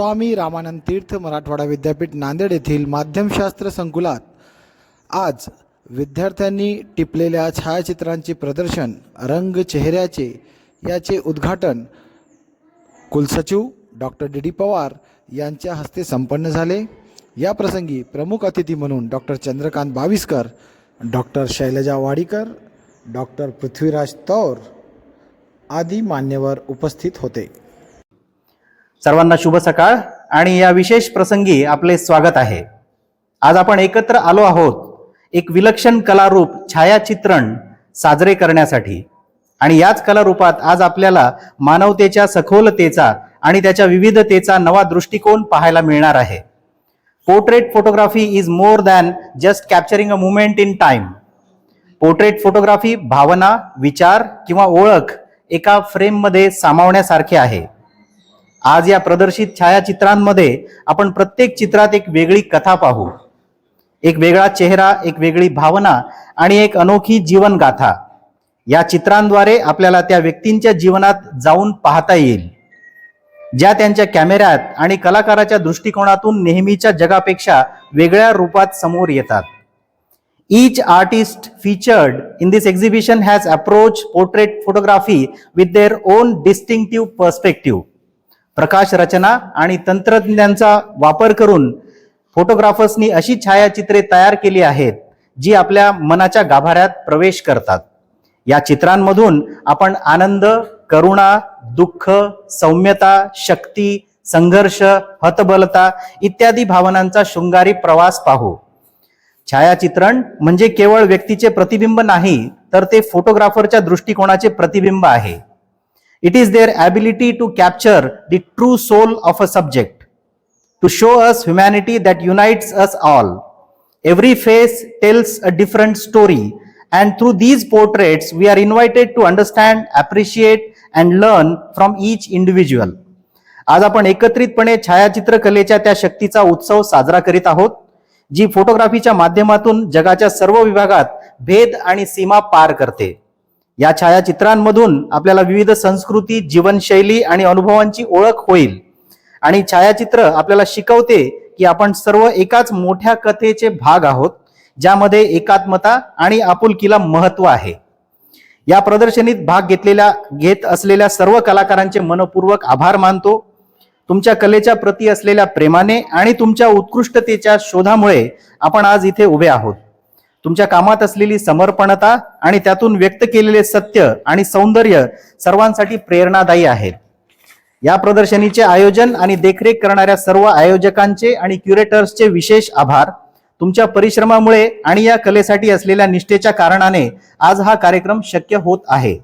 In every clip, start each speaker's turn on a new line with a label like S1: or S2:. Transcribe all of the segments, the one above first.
S1: स्वामी रामानंद तीर्थ मराठवाडा विद्यापीठ नांदेड येथील माध्यमशास्त्र संकुलात आज विद्यार्थ्यांनी टिपलेल्या छायाचित्रांचे प्रदर्शन रंग चेहऱ्याचे याचे उद्घाटन कुलसचिव डॉक्टर डी डी पवार यांच्या हस्ते संपन्न झाले या प्रसंगी प्रमुख अतिथी म्हणून doctor Chandrakant Baviskar doctor Shailaja Wadikar doctor Prithviraj Taur आदी मान्यवर उपस्थित होते
S2: सर्वांना शुभ सकाळ आणि या विशेष प्रसंगी आपले स्वागत आहे आज आपण एकत्र आलो आहोत एक विलक्षण कलारूप छायाचित्रण साजरे करण्यासाठी आणि याच कलारूपात आज आपल्याला मानवतेच्या सखोलतेचा आणि त्याच्या विविधतेचा नवा दृष्टिकोन पाहायला मिळणार आहे portrait photography is more than just capturing a moment in time portrait photography भावना विचार किंवा ओळख एका फ्रेममध्ये सामावण्यासारखे आहे आज या प्रदर्शित छायाचित्रांमध्ये आपण प्रत्येक चित्रात एक वेगळी कथा पाहू एक वेगळा चेहरा एक वेगळी भावना आणि एक अनोखी जीवनगाथा या चित्रांद्वारे आपल्याला त्या व्यक्तींच्या जीवनात जाऊन पाहता येईल ज्या त्यांच्या कॅमेऱ्यात आणि कलाकाराच्या दृष्टिकोनातून नेहमीच्या जगापेक्षा वेगळ्या रूपात समोर येतात each artist featured in this exhibition has approach portrait photography with their own distinctive perspective प्रकाश रचना आणि तंत्रज्ञानाचा वापर करून फोटोग्राफर्सनी अशी छायाचित्रे तयार केली आहेत जी आपल्या मनाच्या गाभाऱ्यात प्रवेश करतात या चित्रांमधून आपण आनंद करुणा दुःख सौम्यता शक्ती संघर्ष हतबलता इत्यादी भावनांचा शृंगारी प्रवास पाहू छायाचित्रण म्हणजे केवळ व्यक्तीचे प्रतिबिंब नाही तर ते फोटोग्राफरच्या दृष्टिकोनाचे प्रतिबिंब आहे It is their ability to capture the true soul of a subject, to show us humanity that unites us all. Every face tells a different story, and through these portraits, we are invited to understand, appreciate, and learn from each individual. आज आपण एकत्रितपणे छायाचित्र कलेच्या त्या शक्तीचा उत्सव साजरा करीत आहोत जी फोटोग्राफीच्या माध्यमातून जगाच्या सर्व विभागात भेद आणि सीमा पार करते या छायाचित्रांमधून आपल्याला विविध संस्कृती जीवनशैली आणि अनुभवांची ओळख होईल आणि छायाचित्र आपल्याला शिकवते की आपण सर्व एकाच मोठ्या कथेचे भाग आहोत ज्यामध्ये एकात्मता आणि आपुलकीला महत्व आहे या प्रदर्शनीत भाग घेतलेल्या घेत असलेल्या सर्व कलाकारांचे मनपूर्वक आभार मानतो तुमच्या कलेच्या प्रती असलेल्या प्रेमाने आणि तुमच्या उत्कृष्टतेच्या शोधामुळे आपण आज इथे उभे आहोत तुमच्या कामात असलेली समर्पणता आणि त्यातून व्यक्त केलेले सत्य आणि सौंदर्य सर्वांसाठी प्रेरणादायी आहे या प्रदर्शनीचे आयोजन आणि देखरेख करणाऱ्या सर्व आयोजकांचे आणि क्युरेटर्सचे विशेष आभार तुमच्या परिश्रमामुळे आणि या कलेसाठी असलेल्या निष्ठेच्या कारणाने आज हा कार्यक्रम शक्य होत आहे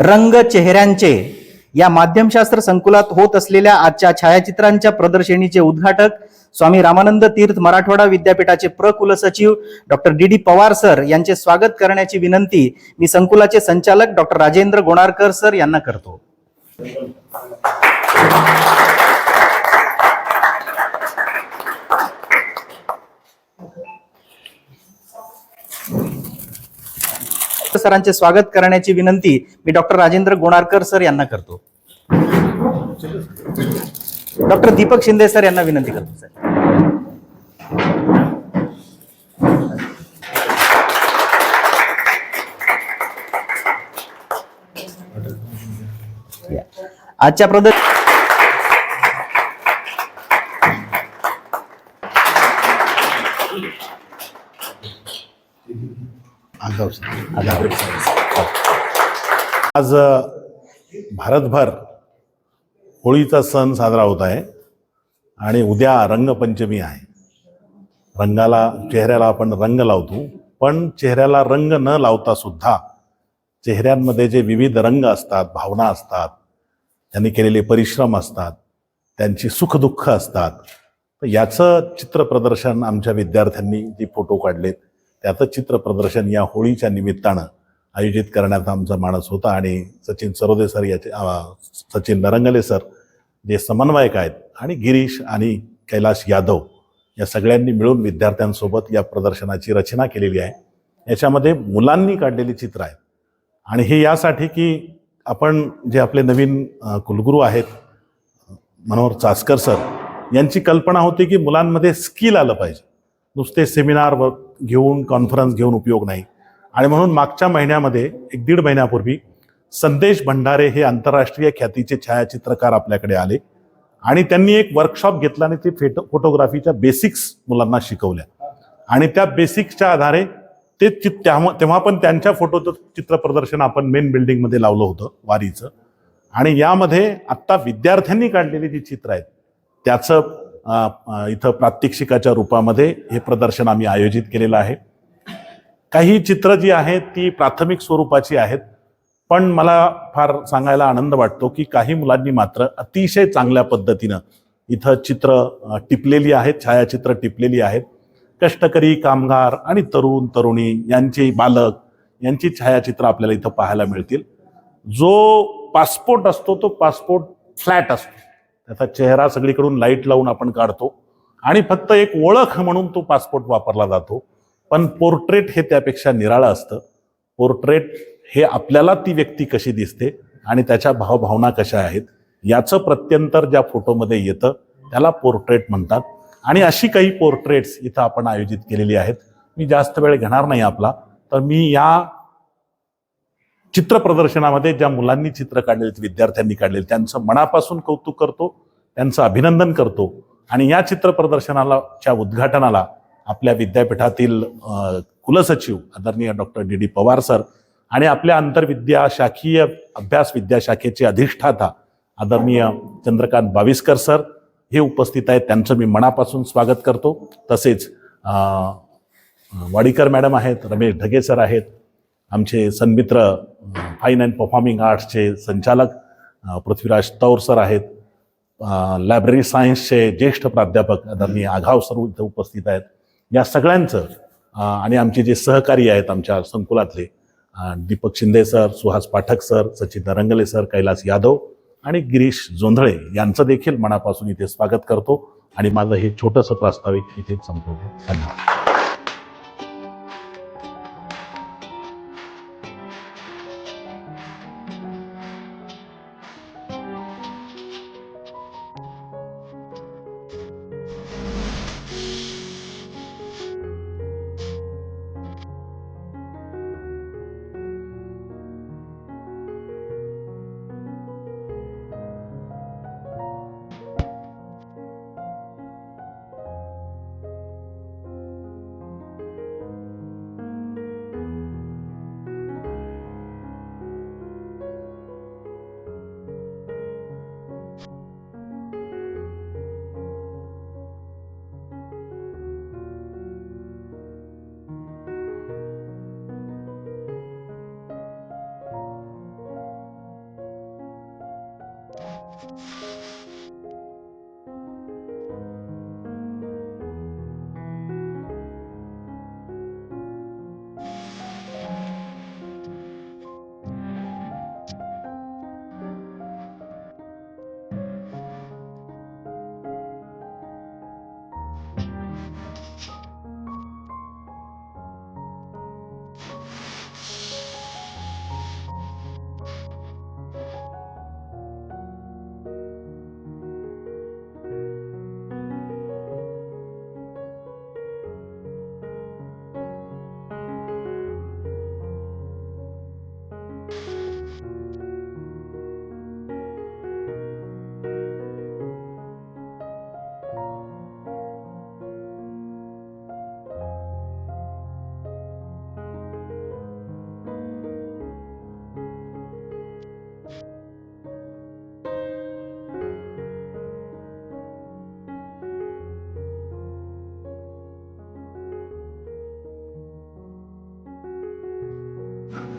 S2: रंग चेहऱ्यांचे या माध्यमशास्त्र संकुलात होत असलेल्या आजच्या छायाचित्रांच्या प्रदर्शनीचे उद्घाटक स्वामी रामानंद तीर्थ मराठवाडा विद्यापीठाचे प्रकुलसचिव doctor D D Pawar sir यांचे स्वागत करण्याची विनंती मी संकुलाचे संचालक डॉक्टर राजेंद्र गोणारकर सर यांना करतो सरांचे स्वागत करण्याची विनंती मी डॉक्टर राजेंद्र गोणारकर सर यांना करतो डॉक्टर दीपक शिंदे सर यांना विनंती करतो सर आजच्या प्रदर्श
S3: आज भारतभर होळीचा सण साजरा होत आहे आणि उद्या रंगपंचमी आहे रंगाला चेहऱ्याला आपण रंग लावतो पण चेहऱ्याला रंग न लावता सुद्धा चेहऱ्यांमध्ये जे विविध रंग असतात भावना असतात त्यांनी केलेले परिश्रम असतात त्यांची सुखदुःख असतात तर याचं प्रदर्शन आमच्या विद्यार्थ्यांनी जे फोटो काढलेत त्याचं प्रदर्शन या होळीच्या निमित्तानं आयोजित करण्याचा आमचा माणस होता आणि सचिन सरोदे सर याचे सचिन नरंगले सर जे समन्वयक आहेत आणि गिरीश आणि कैलाश यादव या सगळ्यांनी मिळून विद्यार्थ्यांसोबत या प्रदर्शनाची रचना केलेली आहे याच्यामध्ये मुलांनी काढलेली चित्र आहेत आणि हे यासाठी की आपण जे आपले नवीन कुलगुरू आहेत मनोहर चास्कर सर यांची कल्पना होती की मुलांमध्ये स्किल आलं पाहिजे नुसते सेमिनार घेऊन कॉन्फरन्स घेऊन उपयोग नाही आणि म्हणून मागच्या महिन्यामध्ये एक दीड महिन्यापूर्वी संदेश भंडारे हे आंतरराष्ट्रीय ख्यातीचे छायाचित्रकार आपल्याकडे आले आणि त्यांनी एक वर्कशॉप घेतला आणि ते फेटो फोटोग्राफीच्या बेसिक्स मुलांना शिकवल्या आणि त्या बेसिक्सच्या आधारे ते त्या तेव्हा पण त्यांच्या फोटोचं चित्र प्रदर्शन आपण मेन बिल्डिंगमध्ये लावलं होतं वारीचं आणि यामध्ये आत्ता विद्यार्थ्यांनी काढलेली जी चित्र आहेत त्याचं इथं प्रात्यक्षिकाच्या रूपामध्ये हे प्रदर्शन आम्ही आयोजित केलेलं आहे काही चित्र जी आहेत ती प्राथमिक स्वरूपाची आहेत पण मला फार सांगायला आनंद वाटतो की काही मुलांनी मात्र अतिशय चांगल्या पद्धतीनं इथं चित्र टिपलेली आहेत छायाचित्र टिपलेली आहेत कष्टकरी कामगार आणि तरुण तरुणी यांचे बालक यांची छायाचित्र आपल्याला इथं पाहायला मिळतील जो पासपोर्ट असतो तो पासपोर्ट फ्लॅट असतो त्याचा चेहरा सगळीकडून लाईट लावून आपण काढतो आणि फक्त एक ओळख म्हणून तो पासपोर्ट वापरला जातो पण पोर्ट्रेट हे त्यापेक्षा निराळं असतं पोर्ट्रेट हे आपल्याला ती व्यक्ती कशी दिसते आणि त्याच्या भावभावना कशा आहेत याचं प्रत्यंतर ज्या फोटोमध्ये येतं त्याला पोर्ट्रेट म्हणतात आणि अशी काही पोर्ट्रेट्स इथं आपण आयोजित केलेली आहेत मी जास्त वेळ घेणार नाही आपला तर मी या चित्र प्रदर्शनामध्ये ज्या मुलांनी चित्र काढलेले विद्यार्थ्यांनी काढलेले त्यांचं मनापासून कौतुक करतो त्यांचं अभिनंदन करतो आणि या चित्र प्रदर्शनाला च्या उद्घाटनाला आपल्या विद्यापीठातील कुलसचिव आदरणीय doctor D D Pawar sir आणि आपल्या आंतरविद्या शाखीय अभ्यास विद्याशाखेचे अधिष्ठाता आदरणीय चंद्रकांत बाविस्कर सर हे उपस्थित आहेत त्यांचं मी मनापासून स्वागत करतो तसेच वाडीकर मॅडम आहेत रमेश ढगे सर आहेत आमचे सन्मित्र फाईन अँड परफॉर्मिंग आर्ट्सचे संचालक पृथ्वीराज तौर सर आहेत लायब्ररी सायन्सचे ज्येष्ठ प्राध्यापक आदरणीय आघाव सर उपस्थित आहेत या सगळ्यांचं आणि आमचे जे सहकारी आहेत आमच्या संकुलातले Deepak Shinde sir Suhas Pathak sir Sachin Rangle sir Kailas Yadav आणि गिरीश जोंधळे यांचं देखील मनापासून इथे स्वागत करतो आणि माझं हे छोटंसं प्रास्ताविक इथे संपवतो धन्यवाद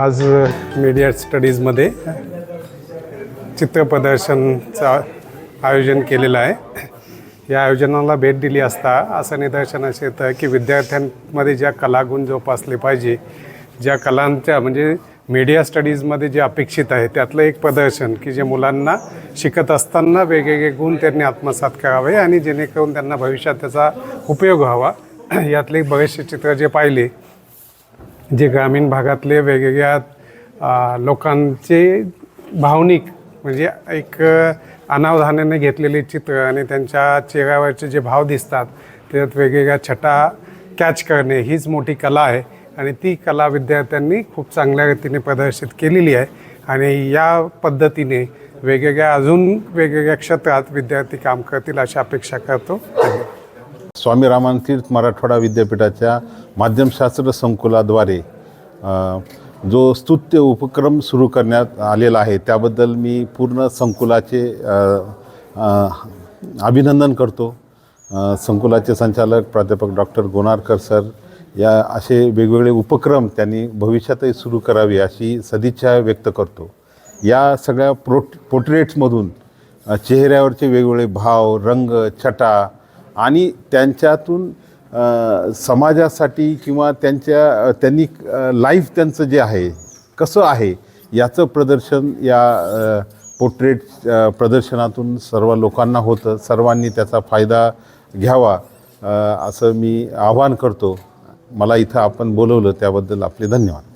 S4: आज मीडिया स्टडीजमध्ये प्रदर्शनचा आयोजन केलेलं आहे या आयोजनाला भेट दिली असता असं निदर्शनास येतं की विद्यार्थ्यांमध्ये ज्या कलागुण जोपासले पाहिजे ज्या कलांच्या म्हणजे मीडिया स्टडीजमध्ये जे अपेक्षित आहे त्यातलं एक प्रदर्शन की जे मुलांना शिकत असताना वेगवेगळे गुण त्यांनी आत्मसात करावे आणि जेणेकरून त्यांना भविष्यात त्याचा उपयोग व्हावा यातले बरेचसे चित्र जे पाहिले जे ग्रामीण भागातले वेगवेगळ्या लोकांचे भावनिक म्हणजे एक अनावधानाने घेतलेले चित्र आणि त्यांच्या चेहऱ्यावरचे जे भाव दिसतात त्यात वेगवेगळ्या छटा कॅच करणे हीच मोठी कला आहे आणि ती कला विद्यार्थ्यांनी खूप चांगल्या रीतीने प्रदर्शित केलेली आहे आणि या पद्धतीने वेगवेगळ्या अजून वेगवेगळ्या क्षेत्रात विद्यार्थी काम करतील अशी अपेक्षा करतो
S5: स्वामी रामानतीर्थ मराठवाडा विद्यापीठाच्या माध्यमशास्त्र संकुलाद्वारे जो स्तुत्य उपक्रम सुरू करण्यात आलेला आहे त्याबद्दल मी पूर्ण संकुलाचे अभिनंदन करतो संकुलाचे संचालक प्राध्यापक डॉक्टर गोनारकर सर या असे वेगवेगळे उपक्रम त्यांनी भविष्यातही सुरू करावे अशी सदिच्छा व्यक्त करतो या सगळ्या प्रोट पोट्रेट्समधून चेहऱ्यावरचे वेगवेगळे भाव रंग छटा आणि त्यांच्यातून समाजासाठी किंवा त्यांच्या त्यांनी लाईफ त्यांचं जे आहे कसं आहे याचं प्रदर्शन या पोर्ट्रेट प्रदर्शनातून सर्व लोकांना होतं सर्वांनी त्याचा फायदा घ्यावा असं मी आवाहन करतो मला इथं आपण बोलवलं त्याबद्दल आपले धन्यवाद